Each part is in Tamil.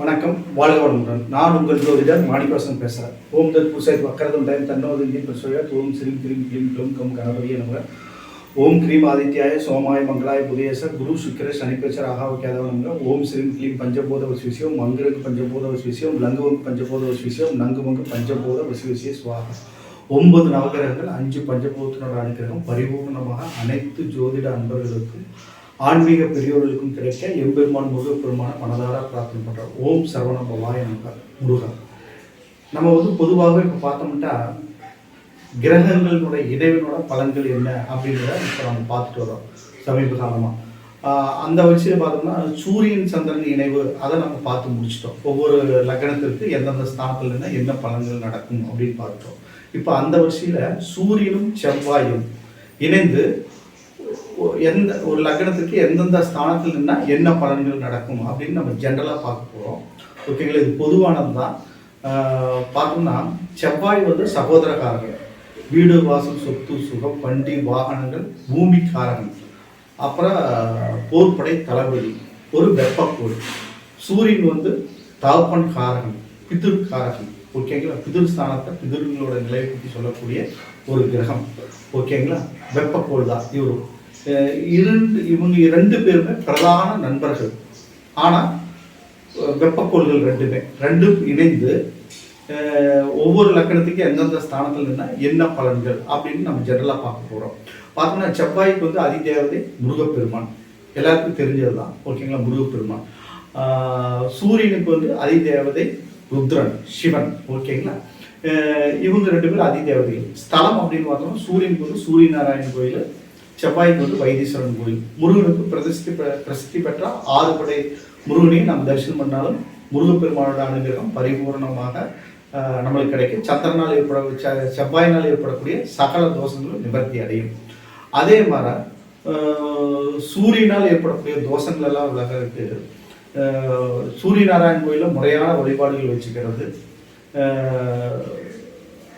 வணக்கம் வாழ்க வளமுடன். நான் உங்கள் ஜோதிடர் மாணிக்கவாசன் பேசுகிறேன் ஓம் தத் புசைத் வக்கரதம் டைம் தன்னோதி பிரசோயாத் ஓம் ஸ்ரீம் கிரீம் கிளீம் க்ளூம் கம் கணபதிய நமக. ஓம் கிரீம் ஆதித்யாய சோமாய மங்களாய புதேச குரு சுக்கிர சனிப்பேச்சர் ஆகாவக்கியாதவ நமக. ஓம் ஸ்ரீம் கிளீம் பஞ்சபோத வசுவிசியம் மங்களுக்கு பஞ்சபோத வசுவிசியம் லங்குவங்கு பஞ்சபோத வசிவிசியம் நங்குமங்கு பஞ்சபோத வசுவிசிய சுவாகம் ஒன்பது நவகிரகங்கள் அஞ்சு பஞ்சபோதத்தினோட அனுகிரகம் பரிபூர்ணமாக அனைத்து ஜோதிட அன்பர்களுக்கும் ஆன்மீக பெரியோர்களுக்கும் கிடைக்க எம்பெருமான் முருகப்பெருமான மனதார பிரார்த்தனை பண்ணுறோம் ஓம் சரவண பவாய நமக முருகா. நம்ம வந்து பொதுவாகவே இப்போ பார்த்தோம்னா கிரகங்களுடைய இடைவெளியோட பலன்கள் என்ன அப்படிங்கிறத இப்போ நம்ம பார்த்துட்டு வரோம் சமீப காலமாக அந்த வரிசையில் பார்த்தோம்னா சூரியன் சந்திரன் இணைவு அதை நம்ம பார்த்து முடிச்சிட்டோம். ஒவ்வொரு லக்னத்திற்கு எந்தெந்த ஸ்தானத்தில் என்ன என்ன பலன்கள் நடக்கும் அப்படின்னு பார்த்துட்டோம். இப்போ அந்த வரிசையில் சூரியனும் செவ்வாயும் இணைந்து எந்த ஒரு லக்னத்துக்கு எந்தெந்த ஸ்தானத்தில் நின்னால் என்ன பலன்கள் நடக்கும் அப்படின்னு நம்ம ஜென்ரலாக பார்க்க போகிறோம் ஓகேங்களா இது பொதுவானது தான். பார்த்தோம்னா செவ்வாய் வந்து சகோதரக்காரர்கள். வீடு வாசல் சொத்து சுகம் வண்டி வாகனங்கள் பூமி காரணம் அப்புறம் போர்ப்படை தளபதி ஒரு வெப்பக்கோடு சூரியன் வந்து தகப்பன் காரகம் பிதிர்காரகம் ஓகேங்களா பிதிர் ஸ்தானத்தை பிதிர்களோட நிலையை பற்றி சொல்லக்கூடிய ஒரு கிரகம். ஓகேங்களா வெப்பக்கோள் தான். இவரும் இரண்டு இவங்க ரெண்டு பேருமே பிரதான நண்பர்கள். ஆனால் வெப்பக்கோள்கள் ரெண்டுமே. ரெண்டும் இணைந்து ஒவ்வொரு லக்கணத்துக்கு எந்தெந்த ஸ்தானத்தில் இருந்தால் என்ன பலன்கள் அப்படின்னு நம்ம ஜெனரலாக பார்க்க போகிறோம் பார்த்தோம்னா செவ்வாய்க்கு வந்து அதிதேவதை முருகப்பெருமான். எல்லாருக்கும் தெரிஞ்சது தான் ஓகேங்களா முருகப்பெருமான். சூரியனுக்கு வந்து அதிதேவதை ருத்ரன் சிவன். ஓகேங்களா இவங்க ரெண்டு பேரும் அதிதேவதைகள் ஸ்தலம் அப்படின்னு பார்த்தோம்னா சூரியன் வந்து சூரிய நாராயண் கோயில் செவ்வாய்க்கு வந்து வைத்தீஸ்வரன் கோயில். முருகனுக்கு பிரசித்தி பெ- பிரசித்தி பெற்ற ஆறு படை முருகனையும் நம்ம தரிசனம் பண்ணாலும் முருகப்பெருமானோட அனுகிரகம் பரிபூர்ணமாக நம்மளுக்கு கிடைக்கும். சந்திரனால் ஏற்பட செவ்வாயினால் ஏற்படக்கூடிய சகல தோஷங்களும் நிவர்த்தி அடையும். அதே மாதிரி சூரியனால் ஏற்படக்கூடிய தோஷங்கள் எல்லாம் உலக இருக்கு சூரிய நாராயண் கோயிலில் முறையான வழிபாடுகள் வச்சுக்கிறது.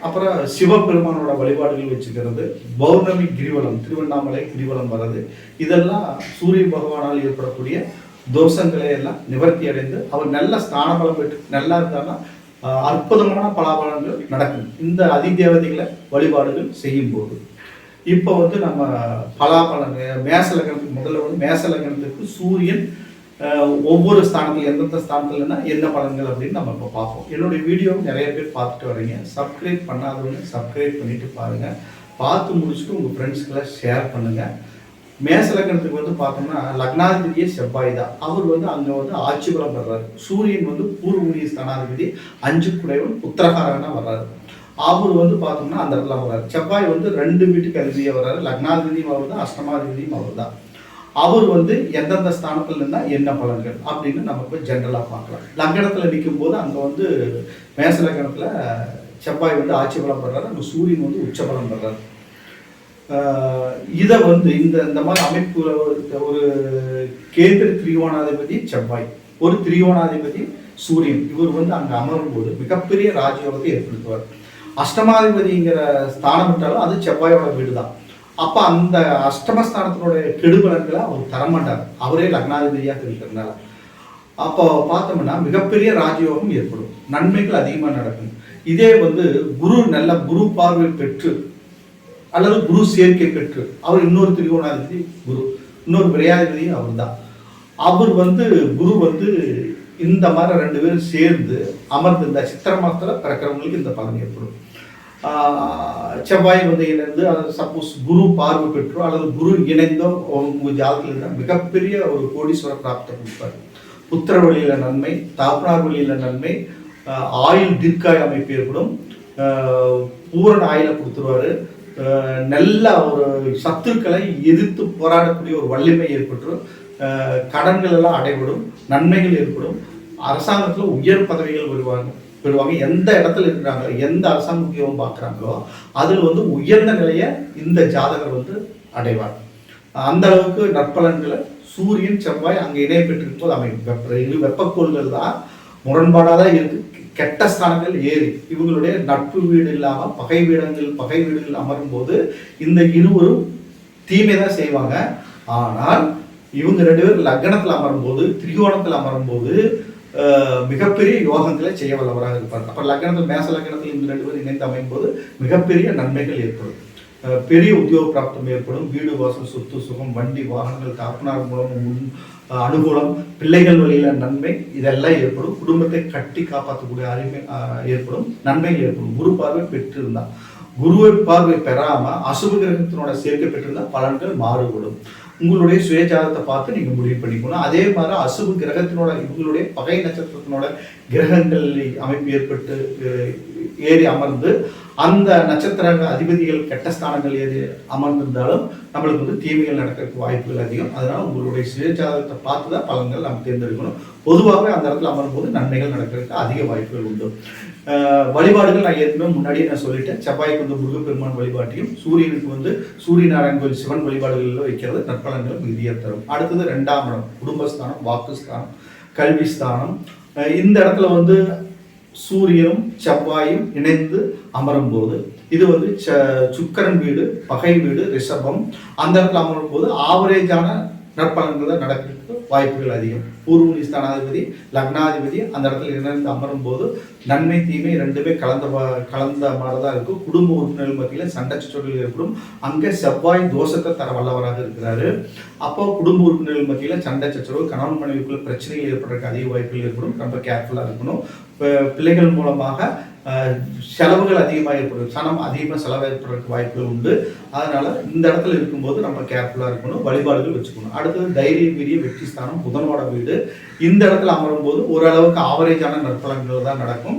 அப்புறம் சிவபெருமானோட வழிபாடுகள் வச்சுக்கிறது பௌர்ணமி கிரிவலம் திருவண்ணாமலை கிரிவலம் வர்றது இதெல்லாம் சூரிய பகவானால் ஏற்படக்கூடிய தோஷங்களை எல்லாம் நிவர்த்தி அடைந்து அவர் நல்ல ஸ்தானபலம் பெற்று நல்லா இருந்தாருன்னா அற்புதமான பலாபலங்கள் நடக்கும். இந்த அதிதேவதைகளை வழிபாடுகள் செய்யும் போது இப்போ வந்து நம்ம பலாபலன் மேசலகணத்துக்கு முதல்ல வந்து மேசலகணத்துக்கு சூரியன் ஒவ்வொரு ஸ்தானத்தில் எந்தெந்த ஸ்தானத்துலன்னா என்ன பலன்கள் அப்படின்னு நம்ம இப்போ பார்ப்போம். என்னுடைய வீடியோ நிறைய பேர் பார்த்துட்டு வரீங்க. சப்ஸ்கிரைப் பண்ணாதவங்க சப்ஸ்கிரைப் பண்ணிட்டு பாருங்க. பார்த்து முடிச்சுட்டு உங்கள் ஃப்ரெண்ட்ஸ்க்கெல்லாம் ஷேர் பண்ணுங்கள் மேச லக்னத்துக்கு வந்து பார்த்தோம்னா லக்னாதிபதியே செவ்வாய் தான். அவர் வந்து அங்கே வந்து ஆட்சி பலம் வர்றாரு சூரியன் வந்து பூர்வமுனிய ஸ்தானாதிபதி அஞ்சு குடைவன் உத்தரகாரனாக வர்றாரு. அவர் வந்து பார்த்தோம்னா அந்த இடத்துல வர்றாரு. செவ்வாய் வந்து ரெண்டு வீட்டுக்கு அதிபதியாக வர்றாரு. லக்னாதிபதியும் அவர் தான் அஷ்டமாதிபதியும் அவர் தான் அவர் வந்து எந்தெந்த ஸ்தானத்தில் இருந்தால் என்ன பலன்கள் அப்படின்னு நம்ம போய் ஜென்ரலாக பார்க்கலாம். லக்கணத்தில் நிற்கும் போது அங்கே வந்து மேச லக்கணத்தில் செவ்வாய் வந்து ஆட்சி பலம் பெறாரு அங்கே சூரியன் வந்து உச்ச பலம் பெறாரு. இதை வந்து இந்த இந்த மாதிரி அமைப்புல ஒரு ஒரு கேந்திர திரிகோணாதிபதி செவ்வாய் ஒரு திரிகோணாதிபதி சூரியன் இவர் வந்து அங்கே அமரும் போது மிகப்பெரிய ராஜயோகத்தை ஏற்படுத்துவார். அஷ்டமாதிபதிங்கிற ஸ்தானம் விட்டாலும் அது செவ்வாயோட வீடு தான் அப்போ அந்த அஷ்டமஸ்தானத்தினுடைய கெடுபலன்களை அவர் தரமாட்டார். அவரே லக்னாதிபதியாக இருக்கிறதுனால அப்போ பார்த்தோம்னா மிகப்பெரிய ராஜயோகம் ஏற்படும். நன்மைகள் அதிகமாக நடக்கும். இதே வந்து குரு நல்ல குரு பார்வை பெற்று அல்லது குரு சேர்க்கை பெற்று அவர் இன்னொரு திரிகோணாதிபதி குரு இன்னொரு விரையாதிபதியும் அவர் தான் அவர் வந்து குரு வந்து இந்த மாதிரி ரெண்டு பேரும் சேர்ந்து அமர்ந்து இந்த சித்திர மாதத்தில் பிறக்கிறவங்களுக்கு இந்த பலன் ஏற்படும். செவ்வாய் வந்து இணைந்து சப்போஸ் குரு பார்வை பெற்றோ அல்லது குரு இணைந்தோ உங்கள் ஜாதகத்தில் இருந்தால் மிகப்பெரிய ஒரு கோடீஸ்வர பிராப்தம் கொடுப்பார். புத்திர வழியில் நன்மை தாப்பனார் வழியில் நன்மை ஆயுள் தீர்க்காய் அமைப்பு ஏற்படும். பூரண ஆயில கொடுத்துருவாரு. நல்ல ஒரு சத்துக்களை எதிர்த்து போராடக்கூடிய ஒரு வலிமை ஏற்பட்டுரும் கடன்கள் எல்லாம் அடைபடும் நன்மைகள் ஏற்படும். அரசாங்கத்தில் உயர் பதவிகள் வருவாங்க. பெறுவாங்க எந்த இடத்துல இருக்கிறாங்களோ எந்த அரசாங்க உத்தியோகம் பார்க்குறாங்களோ அதில் வந்து உயர்ந்த நிலையை இந்த ஜாதகர் வந்து அடைவார். அந்த அளவுக்கு நற்பலன்களை சூரியன் செவ்வாய் அங்கே இணைய பெற்றிருக்கும் போது அமையும். வெப்ப இரு வெப்பக்கோள்கள் தான் முரண்பாடாக தான் இருக்கு. கெட்ட ஸ்தானங்கள் ஏறி. இவங்களுடைய நட்பு வீடு இல்லாமல் பகை வீடங்கள் பகை வீடுகள் அமரும் போது இந்த இருவரும் தீமை தான் செய்வாங்க. ஆனால் இவங்க ரெண்டு பேரும் லக்னத்தில் அமரும்போது திரிகோணத்தில் அமரும்போது போது மிகப்பெரிய யோகங்களை செய்ய வல்லவராக இருப்பார். அப்போ லக்னத்தில் மேச லக்னத்தில் இந்த ரெண்டு பேரும் இணைந்து அமையும் போது மிகப்பெரிய நன்மைகள் ஏற்படும். அஹ், பெரிய உத்தியோக பிராப்தம் ஏற்படும். வீடு வாசல் சொத்து சுகம் வண்டி வாகனங்கள் காப்பனார் மூலம் முன் அனுகூலம் பிள்ளைகள் வழியில நன்மை இதெல்லாம் ஏற்படும். குடும்பத்தை கட்டி காப்பாற்றக்கூடிய அருமை அஹ், ஏற்படும். நன்மைகள் ஏற்படும். குரு பார்வை பெற்றிருந்தால் குருவை பார்வை பெறாம அசுப கிரகத்தினோட சேர்க்கை பெற்றிருந்தால் பலன்கள் மாறுபடும். உங்களுடைய சுயஜாதத்தை பார்த்து நீங்கள் முடிவு பண்ணிக்கணும். அதே மாதிரி அசுப கிரகத்தினோட இவங்களுடைய பகை நட்சத்திரத்தினோட கிரகங்கள் அமைப்பு ஏற்பட்டு ஏறி அமர்ந்து அந்த நட்சத்திர அதிபதிகள் கெட்ட ஸ்தானங்கள் ஏறி அமர்ந்திருந்தாலும் நம்மளுக்கு வந்து தீமைகள் நடக்கிறதுக்கு வாய்ப்புகள் அதிகம். அதனால் உங்களுடைய சுயஜாதகத்தை பார்த்து தான் பலன்கள் நம்ம தேர்ந்தெடுக்கணும். பொதுவாகவே அந்த இடத்துல அமரும்போது நன்மைகள் நடக்கிறதுக்கு அதிக வாய்ப்புகள் உண்டு. வழிபாடுகள் நான் ஏற்கனவே முன்னாடியே நான் சொல்லிட்டேன். செவ்வாய்க்கு வந்து முருகப்பெருமான் வழிபாட்டையும் சூரியனுக்கு வந்து சூரிய நாராயண் கோயில் சிவன் வழிபாடுகளில் வைக்கிறது. நற்பலன்கள் மிகுதியாக தரும். அடுத்தது ரெண்டாம் இடம் குடும்பஸ்தானம் வாக்குஸ்தானம் கல்விஸ்தானம். ஸ்தானம் இந்த இடத்துல வந்து சூரியனும் செவ்வாயும் இணைந்து அமரும் போது இது வந்து ச- சுக்கிரன் வீடு பகை வீடு ரிஷபம் அந்த இடத்துல அமரும் போது ஆவரேஜான நற்பலன்கள் தான் நடக்கிறதுக்கு வாய்ப்புகள் அதிகம். பூர்வனி ஸ்தானாதிபதி லக்னாதிபதி அந்த இடத்துல இணைந்து அமரும் போது நன்மை தீமை ரெண்டுமே கலந்த கலந்த மாதிரி தான் இருக்கும். குடும்ப உறுப்பினர்கள் மத்தியில் சண்டை சச்சரவுகள் ஏற்படும். அங்கே செவ்வாய் தோஷத்தை தர வல்லவராக இருக்கிறாரு. அப்போ குடும்ப உறுப்பினர்கள் மத்தியில் சண்டை சச்சரவு கணவன் மனைவிக்குள்ள பிரச்சனைகள் ஏற்படுறதுக்கு அதிக வாய்ப்புகள் ஏற்படும். ரொம்ப கேர்ஃபுல்லாக இருக்கணும். பிள்ளைகள் மூலமாக செலவுகள் அதிகமாக ஏற்படும் சனம் அதிகமாக செலவு ஏற்படுறதுக்கு வாய்ப்புகள் உண்டு. அதனால் இந்த இடத்துல இருக்கும்போது நம்ம கேர்ஃபுல்லாக இருக்கணும் வழிபாடுகள் வச்சுக்கணும். அடுத்தது தைரிய வீரிய வெற்றி ஸ்தானம் புதனோட வீடு. இந்த இடத்துல அமரும் போது ஓரளவுக்கு ஆவரேஜான நற்பலன்கள் தான் நடக்கும்.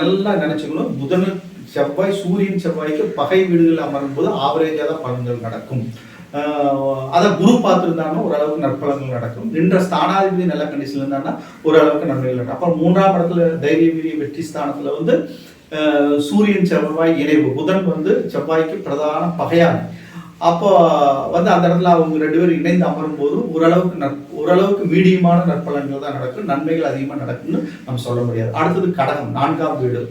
நல்லா நினச்சிக்கணும். புதன் செவ்வாய் சூரியன் செவ்வாய்க்கு பகை வீடுகளில் அமரும் போது ஆவரேஜாக தான் பலன்கள் நடக்கும். அதை குரு பார்த்துருந்தாங்கன்னா ஓரளவுக்கு நற்பலங்கள் நடக்கும். நின்ற ஸ்தானாதிபதி நல்ல கண்டிஷன்ல இருந்தாங்கன்னா ஓரளவுக்கு நன்மைகள் நடக்கும். அப்புறம் மூன்றாம் இடத்துல தைரிய வீரிய வெற்றி ஸ்தானத்துல வந்து சூரியன் செவ்வாய் இணைவு. புதன் வந்து செவ்வாய்க்கு பிரதான பகையாளி. அப்போ வந்து அந்த இடத்துல அவங்க ரெண்டு பேரும் இணைந்து அமரும் போது ஓரளவுக்கு நற் ஓரளவுக்கு மீடியமான நற்பலன்கள் தான் நடக்கும். நன்மைகள் அதிகமாக நடக்கும்னு நம்ம சொல்ல முடியாது. அடுத்தது கடகம் நான்காம் வீடு.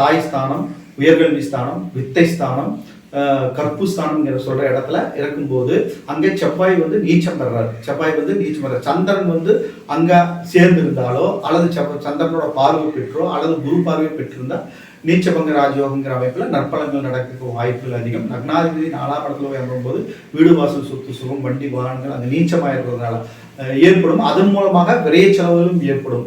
தாய் ஸ்தானம் உயர்கல்வி ஸ்தானம் வித்தை ஸ்தானம் ஆஹ் கற்பு சொல்ற இடத்துல இருக்கும்போது அங்கே செவ்வாய் வந்து நீச்சம் பெறாரு. செவ்வாய் வந்து நீச்சம் பெறாரு. சந்திரன் வந்து அங்கே சேர்ந்து இருந்தாலோ அல்லது செவ் சந்திரனோட பார்வை பெற்றோ அல்லது குரு பார்வை பெற்றிருந்தா நீச்சபங்க ராஜயோகங்கிற அமைப்பில் நற்பலங்கள் நடக்க வாய்ப்புகள் அதிகம். லக்னாதிபதி நாலாம் இடத்துல போய் அமரும்போது வீடு வாசல் சொத்து சுகம் வண்டி வாகனங்கள் அந்த நீச்சமாயிருக்கிறதுனால அஹ் ஏற்படும். அதன் மூலமாக விரைய செலவுகளும் ஏற்படும்.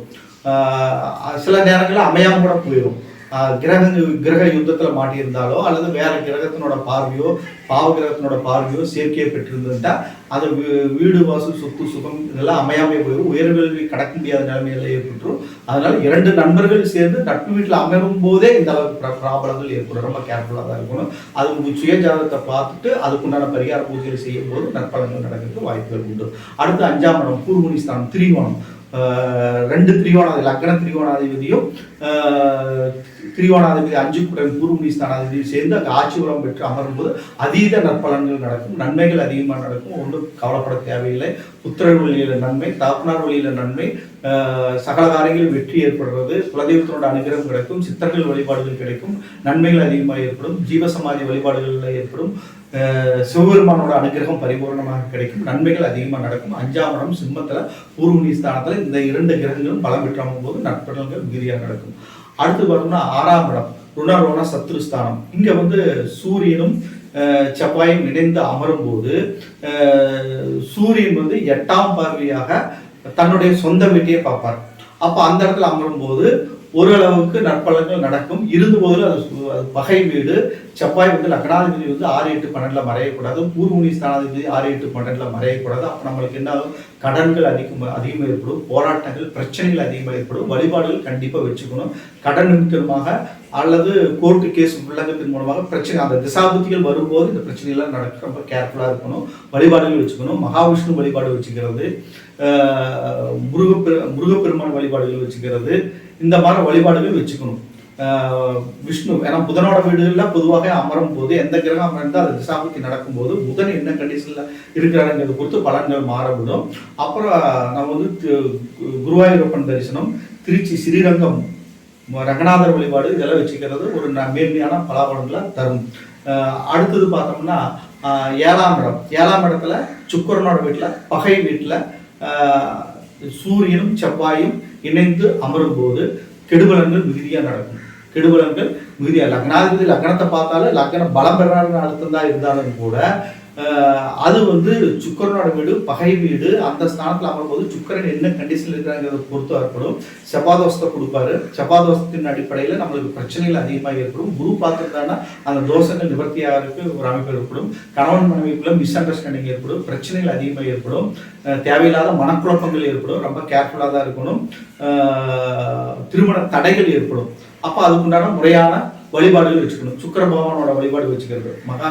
சில நேரங்களில் அமையாமல் கூட போயிடும் ஆஹ் கிரகங்கள் கிரக யுத்தத்துல மாட்டியிருந்தாலோ அல்லது வேற கிரகத்தினோட பார்வையோ பாவ கிரகத்தினோட பார்வையோ சேர்க்கையை பெற்றிருந்துட்டா அது வீ- வீடு வாசல் சொத்து சுகம் இதெல்லாம் அமையாமே போயிடும் உயர்கல்வி கடக்க முடியாத நிலைமையில ஏற்பட்டுரும். அதனால இரண்டு நண்பர்கள் சேர்ந்து நட்பு வீட்டில் அமரும் போதே இந்த அளவுக்கு பிராபலங்கள் ஏற்படும். ரொம்ப கேர்ஃபுல்லாக தான் இருக்கணும். அது உங்க சுயஜாதத்தை பார்த்துட்டு அதுக்குண்டான பரிகார பூஜைகள் செய்யும் போது நற்பலங்கள் நடக்கிறதுக்கு வாய்ப்புகள் உண்டு. அடுத்து அஞ்சாம் இடம் பூர்வணி ஸ்தானம் திரிகோணம். ஆஹ் ரெண்டு திரிகோணாதி லக்ன திரிகோணாதிபதியும் கிரிவானாதிபதி அஞ்சு குடன் பூர்வனி ஸ்தானாதிபதியும் சேர்ந்து அங்கே ஆட்சி உரம் பெற்று அமரும்போது அதீத நற்பலன்கள் நடக்கும் நன்மைகள் அதிகமாக நடக்கும். ஒன்றும் கவலைப்பட தேவையில்லை. புத்திரர் வழியில நன்மை தாப்பனார் வழியில நன்மை. சகல காரியங்களில் வெற்றி ஏற்படுறது. குலதெய்வத்தினோட அனுகிரகம் கிடைக்கும். சித்தர்கள் வழிபாடுகள் கிடைக்கும். நன்மைகள் அதிகமாக ஏற்படும். ஜீவசமாதி வழிபாடுகளில் ஏற்படும். ஆஹ் சிவபெருமானோட அனுகிரகம் பரிபூர்ணமாக கிடைக்கும். நன்மைகள் அதிகமாக நடக்கும். அஞ்சாம் இடம் சிம்மத்தில் பூர்வணி ஸ்தானத்தில் இந்த இரண்டு கிரகங்களும் பலம் பெற்றாகும் போது நற்பலன்கள் மிகுதியாக நடக்கும். அடுத்து பார்த்தோம்னா ஆறாம் இடம் ருணரோண சத்ருஸ்தானம் இங்க வந்து சூரியனும் செவ்வாயும் இணைந்து அமரும் போது சூரியன் வந்து எட்டாம் பார்வையாக தன்னுடைய சொந்த வீட்டையே பார்ப்பார். அப்போ அந்த இடத்துல அமரும் போது ஓரளவுக்கு நற்பலன்கள் நடக்கும். இருந்த போது அது வகை பகை வீடு. செவ்வாய் வந்து லக்னாதிபதி வந்து ஆறு எட்டு பன்னெண்டுல மறையக்கூடாது. பூர்வனி ஸ்தானாதிபதி ஆறு எட்டு பன்னெண்டுல மறையக்கூடாது. அப்போ நம்மளுக்கு என்ன ஆகும்? கடன்கள் அதிகம் அதிகமாக ஏற்படும் போராட்டங்கள் பிரச்சனைகள் அதிகமாக ஏற்படும் வழிபாடுகள் கண்டிப்பாக வச்சுக்கணும். கடன் நிமித்தமாக அல்லது கோர்ட்டு கேஸ் உள்ளங்கத்தின் மூலமாக பிரச்சனை அந்த திசாபுத்திகள் வரும்போது இந்த பிரச்சனைகள்லாம் நடக்க ரொம்ப கேர்ஃபுல்லாக இருக்கணும். வழிபாடுகள் வச்சுக்கணும். மகாவிஷ்ணு வழிபாடு வச்சுக்கிறது முருகப்பெரு முருகப்பெருமான் வழிபாடுகள் வச்சுக்கிறது. இந்த மாதிரி வழிபாடுகள் வச்சுக்கணும். விஷ்ணு ஏன்னா புதனோட வீடுகளில் பொதுவாக அமரும் போது எந்த கிரகம் அமர்ந்தால் அது திசாபுத்தி நடக்கும்போது புதன் என்ன கண்டிஷனில் இருக்கிறாருங்கிறது பொறுத்து பலன்கள் மாறப்படும் அப்புறம் நம்ம வந்து குருவாயூரப்பன் தரிசனம் திருச்சி ஸ்ரீரங்கம் ரங்கநாதர் வழிபாடு இதெல்லாம் வச்சுக்கிறது ஒரு மேன்மையான பலாபலன்களை தரும். அடுத்தது பார்த்தோம்னா ஏழாம் இடம். ஏழாம் இடத்துல சுக்கரனோட வீட்டில் பகை வீட்டில் சூரியனும் செவ்வாயும் இணைந்து அமரும் போது கெடுபலன்கள் மிகுதியாக நடக்கும். கெடுபலன்கள் மிகுதியாக லக்னாதிபதி லக்னத்தை பார்த்தாலும் லக்னம் பலம் பெறாத அழுத்தம் தான் இருந்தாலும் கூட அது வந்து சுக்கரனோட வீடு பகை வீடு அந்த ஸ்தானத்தில் அமரும்போது சுக்கரன் என்ன கண்டிஷனில் இருக்கிறாங்கிறத பொறுத்து வரப்படும் செவ்வாதோஷத்தை கொடுப்பாரு. செவ்வாதோஷத்தின் அடிப்படையில் நம்மளுக்கு பிரச்சனைகள் அதிகமாக ஏற்படும். குரு பார்த்துருந்தானா அந்த தோஷங்கள் நிவர்த்தியாகிறதுக்கு ஒரு அமைப்பு ஏற்படும். கணவன் மனைவிக்குள்ள மிஸ் அண்டர்ஸ்டாண்டிங் ஏற்படும். பிரச்சனைகள் அதிகமாக ஏற்படும். தேவையில்லாத மனக்குழப்பங்கள் ஏற்படும். ரொம்ப கேர்ஃபுல்லாக தான் இருக்கணும். திருமண தடைகள் ஏற்படும். அப்போ அதுக்குண்டான முறையான வழிபாடுகள் வச்சுக்கணும். சுக்கர பகவானோட வழிபாடு வச்சுக்கிறது மகா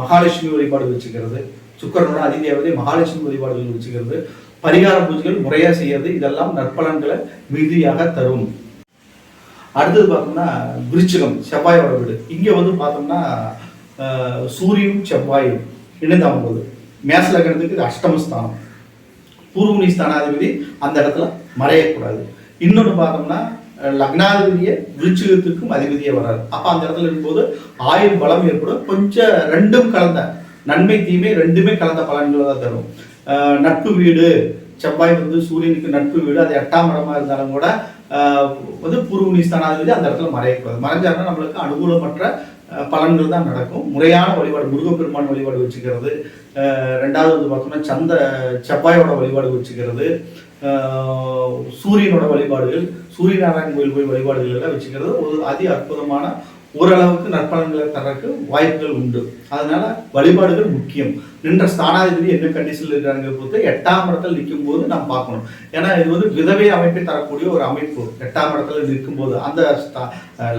மகாலட்சுமி வழிபாடு வச்சுக்கிறது சுக்கரனோட அதிதேவதை மகாலட்சுமி வழிபாடுகள் வச்சுக்கிறது பரிகார பூஜைகள் முறையாக செய்யறது இதெல்லாம் நற்பலன்களை மிகுதியாக தரும். அடுத்தது பார்த்தோம்னா விருச்சிகம் செவ்வாயோட வீடு. இங்கே வந்து பார்த்தோம்னா சூரியனும் செவ்வாயும் இணைந்து அமர்வது மேச லக்னத்துக்கு இது அஷ்டமஸ்தானம் பூர்வனி ஸ்தானாதிபதி அந்த இடத்துல மறையக்கூடாது. இன்னொன்று பார்த்தோம்னா லக்னாதிபதியை விருச்சிகத்துக்கும் அதிபதியே வராது அப்போ அந்த இடத்துல இருக்கும்போது ஆயுள் பலம் ஏற்படும். கொஞ்சம் ரெண்டும் கலந்த நன்மை தீமை ரெண்டுமே கலந்த பலன்கள் தான் தரும். நட்பு வீடு. செவ்வாய் வந்து சூரியனுக்கு நட்பு வீடு. அது எட்டாம் இடமா இருந்தாலும் கூட வந்து பூர்வனி ஸ்தானாதிபதி அந்த இடத்துல மறையக்கூடாது. மறைஞ்சாருன்னா நம்மளுக்கு அனுகூலமற்ற பலன்கள் தான் நடக்கும். முறையான வழிபாடு முருகப்பெருமான் வழிபாடு வச்சுக்கிறது. ரெண்டாவது வந்து பார்த்தோம்னா சந்த செவ்வாயோட வழிபாடு வச்சுக்கிறது. சூரியனோட வழிபாடுகள் சூரியநாராயணன் கோயில் போய் வழிபாடுகள் எல்லாம் வச்சுக்கிறது ஒரு அதி அற்புதமான ஓரளவுக்கு நற்பலன்களை தர்றதுக்கு வாய்ப்புகள் உண்டு. அதனால வழிபாடுகள் முக்கியம். நின்ற ஸ்தானாதிபதி என்ன கண்டிஷனில் இருக்கிறாங்க பொறுத்து எட்டாம் இடத்துல நிற்கும் போது நாம் பார்க்கணும். ஏன்னா இது வந்து விதவை அமைப்பை தரக்கூடிய ஒரு அமைப்பு. எட்டாம் இடத்துல நிற்கும் போது அந்த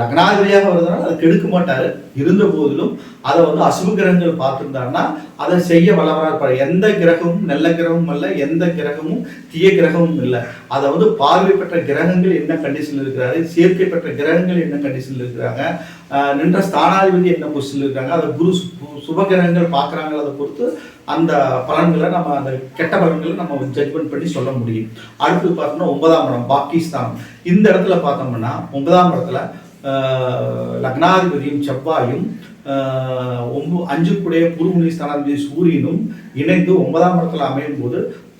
லக்னாதிபதியாக வருதுனால அது கெடுக்க மாட்டார். இருந்த போதிலும் அதை வந்து அசுப கிரகங்கள் பார்த்துருந்தாருன்னா அதை செய்ய வளவராக இருப்பார். எந்த கிரகமும் நல்ல கிரகமும் அல்ல எந்த கிரகமும் தீய கிரகமும் இல்லை. அதை வந்து பார்வை பெற்ற கிரகங்கள் என்ன கண்டிஷனில் இருக்கிறாரு? சேர்க்கை பெற்ற கிரகங்கள் என்ன கண்டிஷனில் இருக்கிறாங்க? நின்ற ஸ்தானாதிபதி என்ன பொசிஷனில் இருக்காங்க? அதை குரு சுபகிரகங்கள் சுப பொறுத்து அந்த பலன்களை நம்ம அந்த கெட்ட பலன்களை நம்ம ஜட்மெண்ட் பண்ணி சொல்ல முடியும். அடுத்து பார்த்தோம்னா ஒன்பதாம் இடம் பாகிஸ்தான். இந்த இடத்துல பார்த்தோம்னா ஒன்பதாம் இடத்துல லக்னாதிபதியும் செவ்வாயும் ஒன்பது அஞ்சுக்குடைய குருமுனி ஸ்தானாதிபதி சூரியனும் இணைந்து ஒன்பதாம் இடத்துல அமையும் போது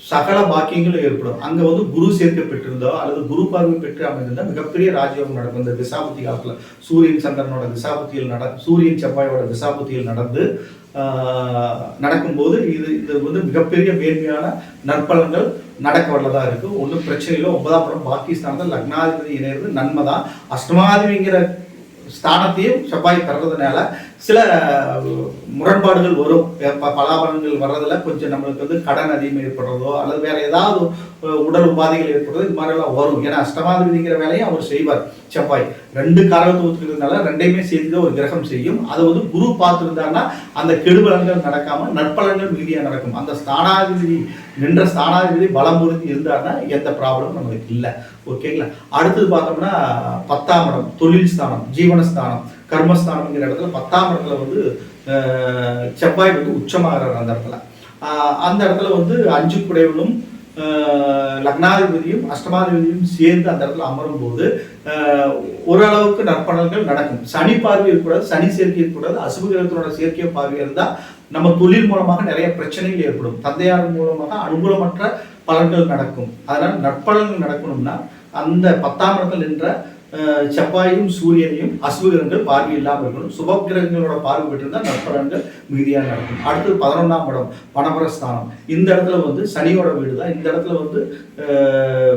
சகல பாக்கியங்களும் ஏற்படும். அங்க வந்து குரு சேர்க்கை பெற்றிருந்தோ அல்லது குரு பார்வை பெற்று அமைந்திருந்தா மிகப்பெரிய ராஜயோகம் நடக்கும். இந்த திசாபுத்தி காலத்துல சூரியன் சந்திரனோட திசாபுத்தியில் நட சூரியன் செவ்வாயோட திசாபுத்தியில் நடந்து நடக்கும்போது இது இது வந்து மிகப்பெரிய மேன்மையான நற்பலன்கள் நடக்க வல்லதா இருக்கு. ஒன்றும் பிரச்சனை இல்லை. ஒன்பதாம் இடம் தான் லக்னாதிபதி இணையிறது நன்மை தான் அஷ்டமாதிபதிங்கிற ஸ்தானத்தையும் செவ்வாய் தர்றதுனால சில முரண்பாடுகள் வரும். ப- பலாபலன்கள் வர்றதுல கொஞ்சம் நம்மளுக்கு வந்து கடன் அதிகம் ஏற்படுறதோ அல்லது வேற ஏதாவது உடல் உபாதைகள் ஏற்படுறது இது மாதிரிலாம் வரும். ஏன்னா அஷ்டமாதிபதிங்கிற வேலையை அவர் செய்வார். செவ்வாய். ரெண்டு காரகத்துவத்துக்கிறதுனால ரெண்டையுமே சேர்ந்து ஒரு கிரகம் செய்யும். அது வந்து குரு பார்த்துருந்தாருன்னா அந்த கெடுபலன்கள் நடக்காம நற்பலன்கள் மீதியாக நடக்கும். அந்த ஸ்தானாதிபதி நின்ற ஸ்தானாதிபதி பலம் பொருத்தி இருந்தாருன்னா எந்த ப்ராப்ளமும் நம்மளுக்கு இல்லை. ஓகேங்களா அடுத்தது பார்த்தோம்னா பத்தாம் இடம் தொழில் ஸ்தானம் ஜீவனஸ்தானம் கர்மஸ்தானம்ங்கிற இடத்துல பத்தாம் இடத்துல வந்து அஹ், செவ்வாய் வந்து உச்சமாகிறார் அந்த இடத்துல. ஆஹ், அந்த இடத்துல வந்து அஞ்சு குடைவனும் லக்னாதிபதியும் அஷ்டமாதிபதியும் சேர்ந்து அந்த இடத்துல அமரும் போது ஓரளவுக்கு நற்பலன்கள் நடக்கும். சனி பார்வை இருக்கக்கூடாது சனி சேர்க்கை இருக்கக்கூடாது அசுபகிரகத்தினோட சேர்க்கை பார்வை இருந்தால் நம்ம தொழில் மூலமாக நிறைய பிரச்சனைகள் ஏற்படும். தந்தையார் மூலமாக அனுகூலமற்ற பலன்கள் நடக்கும். அதனால் நற்பலன்கள் நடக்கணும்னா அந்த பத்தாம் இடத்தில் நின்ற செவ்வாயும் சூரியனையும் அசுபகிரகங்கள் பார்வை இல்லாமல் இருக்கணும். சுபகிரகங்களோட பார்வை பெற்றிருந்தால் நற்பலன்கள் மீதியாக நடக்கும். அடுத்தது பதினொன்றாம் இடம் பணபரஸ்தானம் இந்த இடத்துல வந்து சனியோட வீடு தான் இந்த இடத்துல வந்து அஹ்,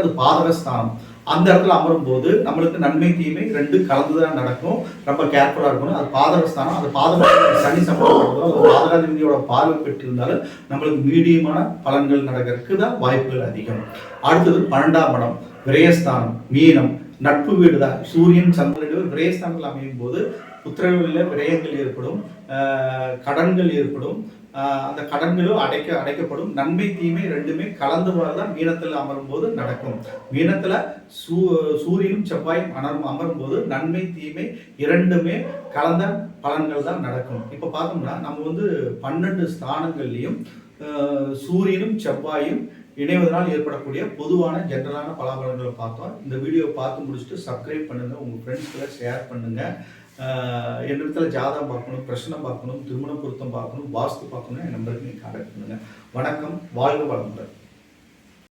அது பாதகஸ்தானம். அந்த இடத்துல அமரும் போது நம்மளுக்கு நன்மை தீமை ரெண்டு கலந்து தான் நடக்கும். ரொம்ப கேர்ஃபுல்லாக இருக்கணும். அது பாதகஸ்தானம். அது பாதக சனி சம்பந்தப்படுறதோ அது பாதகாதிபதியோட பார்வை பெற்றிருந்தாலும் நம்மளுக்கு மீடியமான பலன்கள் நடக்கிறதுக்கு தான் வாய்ப்புகள் அதிகம். அடுத்தது பன்னெண்டாம் இடம் விரயஸ்தானம் மீனம். நட்பு வீடு தான் சூரியன் சந்திரன் விரயஸ்தானத்தில் அமையும் போது புத்திரர்களில் விரயங்கள் ஏற்படும் கடன்கள் ஏற்படும். அந்த கடன்களும் அடைக்க அடைக்கப்படும். நன்மை தீமை ரெண்டுமே கலந்து தான் மீனத்தில் அமரும் போது நடக்கும். மீனத்தில் சூ சூரியனும் செவ்வாயும் அமரும் அமரும் போது நன்மை தீமை இரண்டுமே கலந்த பலன்கள் தான் நடக்கும். இப்போ பார்த்தோம்னா நம்ம வந்து பன்னெண்டு ஸ்தானங்கள்லையும் சூரியனும் செவ்வாயும் இணைவதனால் ஏற்படக்கூடிய பொதுவான ஜென்ரலான பலாபலங்களை பார்த்தோம். இந்த வீடியோ பார்த்து முடிச்சுட்டு சப்ஸ்கிரைப் பண்ணுங்கள் உங்கள் ஃப்ரெண்ட்ஸ்களை ஷேர் பண்ணுங்கள் என்னிடத்தில் என்னிடத்துல ஜாதகம் பார்க்கணும் பிரச்சனை பார்க்கணும் திருமண பொருத்தம் பார்க்கணும் வாஸ்து பார்க்கணும் என் நம்பருக்கு நீங்கள் கான்டாக்ட் பண்ணுங்கள் வணக்கம் வாழ்க வளமுடன்.